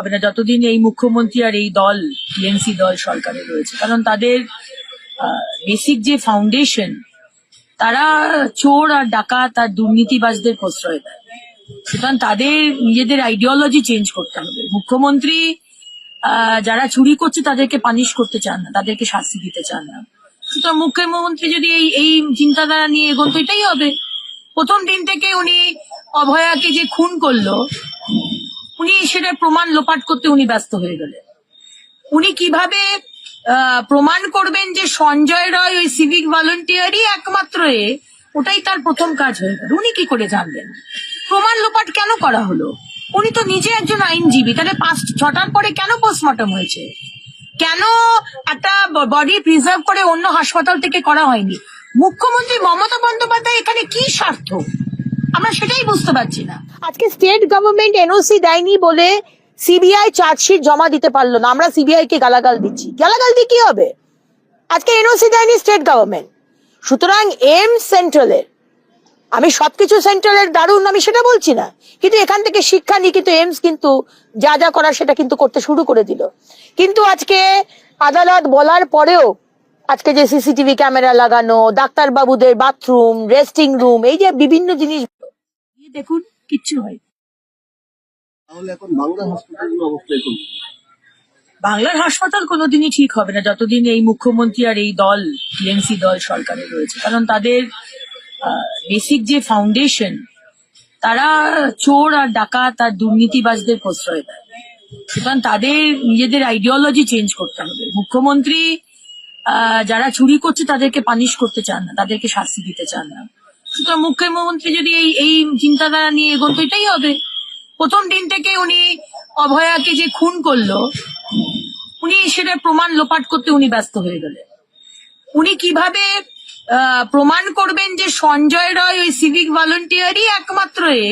হবে না, যতদিন এই মুখ্যমন্ত্রী আর এই দল টিএমসি দল সরকারে রয়েছে, কারণ তাদের বেসিক যে ফাউন্ডেশন তারা চোর আর ডাকাত আর দুর্নীতিবাজদের প্রশ্রয় দেয়। সুতরাং তাদের নিজেদের আইডিওলজি চেঞ্জ করতে হবে। মুখ্যমন্ত্রী যারা চুরি করছে, তাদেরকে পানিশ করতে চান না, তাদেরকে শাস্তি দিতে চান না। সুতরাং মুখ্যমন্ত্রী যদি এই এই চিন্তাধারা নিয়ে এগোন, তো এটাই হবে। প্রথম দিন থেকে উনি অভয়াকে যে খুন করল সেটার প্রমাণ লোপাট করতে উনি ব্যস্ত হয়ে গেলেন। উনি কীভাবে প্রমাণ করবেন যে সঞ্জয় রয় ওই সিভিক ভলেন্টিয়ারই একমাত্র এ, ওটাই তার প্রথম কাজ হয়ে গেল। উনি কি করে জানলেন? প্রমাণ লোপাট কেন করা হলো? উনি তো নিজে একজন আইনজীবী, তাহলে পাঁচ, ছটার পরে কেন পোস্টমর্টম হয়েছে? কেন একটা বডি প্রিজার্ভ করে অন্য হাসপাতাল থেকে করা হয়নি? মুখ্যমন্ত্রী মমতা বন্দ্যোপাধ্যায় এখানে কি স্বার্থ? আমরা সেটাই বুঝতে পারছি না। আজকে স্টেট গভর্নমেন্ট এনওসি দেয়নি বলে সিবিআই চার্জশিট জমা দিতে পারল না। আমরা সিবিআই কে গালাগাল দিচ্ছি। গালাগাল দিয়ে কি হবে? আজকে এনওসি দেয়নি স্টেট গভর্নমেন্ট সুতরাং এম সেন্ট্রালের আমি সবকিছু সেন্ট্রালের দারুণ, আমি সেটা বলছি না। কিন্তু এখান থেকে শিক্ষা নিয়ে কিন্তু এমস কিন্তু যা যা করার সেটা কিন্তু করতে শুরু করে দিল। কিন্তু আজকে আদালত বলার পরেও আজকে যে সিসিটিভি ক্যামেরা লাগানো ডাক্তার বাবুদের বাথরুম রেস্টিং রুম এই যে বিভিন্ন জিনিস দেখুন কিচ্ছু হয় তাহলে এখন বাংলা হসপিটালের অবস্থা এখন বাংলার হাসপাতাল কোনোদিনই ঠিক হবে না যতদিন এই মুখ্যমন্ত্রী আর এই দল টিএমসি দল সরকারে রয়েছে। কারণ তাদের বেসিক যে ফাউন্ডেশন তারা চোর আর ডাকাত আর দুর্নীতিবাজদের প্রশ্রয় দেয়। সুতরাং তাদের নিজেদের আইডিওলজি চেঞ্জ করতে হবে। মুখ্যমন্ত্রী আহ, যারা চুরি করছে তাদেরকে পানিশ করতে চান না তাদেরকে শাস্তি দিতে চান না। সুতরাং মুখ্যমন্ত্রী যদি এই এই চিন্তাধারা নিয়ে এগোন, তো এটাই হবে। প্রথম দিন থেকে উনি অভয়াকে যে খুন করল, উনি সেটার প্রমাণ লোপাট করতে উনি ব্যস্ত হয়ে গেলেন। উনি কীভাবে প্রমাণ করবেন যে সঞ্জয় রয় ওই সিভিক ভলেন্টিয়ারই একমাত্র এ,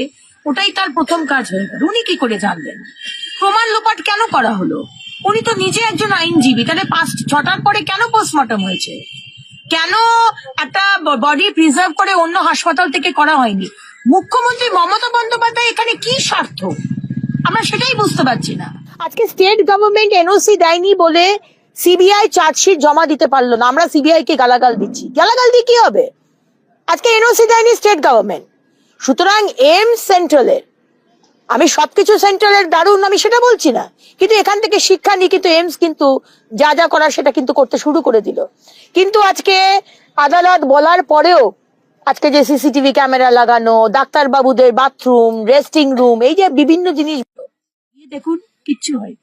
ওটাই তার প্রথম কাজ হয়ে গেল। উনি কি করে জানলেন? প্রমাণ লোপাট কেন করা হলো? উনি তো নিজে একজন আইনজীবী, তাহলে পাঁচ ছটার পরে কেন পোস্টমর্টম হয়েছে? কেন একটা বডি প্রিজার্ভ করে অন্য হাসপাতাল থেকে করা হয়নি? মুখ্যমন্ত্রী মমতা বন্দ্যোপাধ্যায় এখানে কি স্বার্থ? আমরা সেটাই বুঝতে পারছি না। আজকে স্টেট গভর্নমেন্ট এনওসি দেয়নি বলে সিবিআই চার্জশিট জমা দিতে পারল না। আমরা সিবিআই কে গালাগাল দিচ্ছি। গালাগাল দিয়ে কি হবে? আজকে এনওসি দেয়নি স্টেট গভর্নমেন্ট সুতরাং এম সেন্ট্রালের আমি সবকিছু সেন্ট্রালের দারুণ, আমি সেটা বলছি না। কিন্তু এখান থেকে শিক্ষা নিয়ে কিন্তু এমস কিন্তু যা যা করার সেটা কিন্তু করতে শুরু করে দিল। কিন্তু আজকে আদালত বলার পরেও আজকে যে সিসিটিভি ক্যামেরা লাগানো ডাক্তার বাবুদের বাথরুম, রেস্টিং রুম, এই যে বিভিন্ন জিনিস দেখুন, কিচ্ছু হয়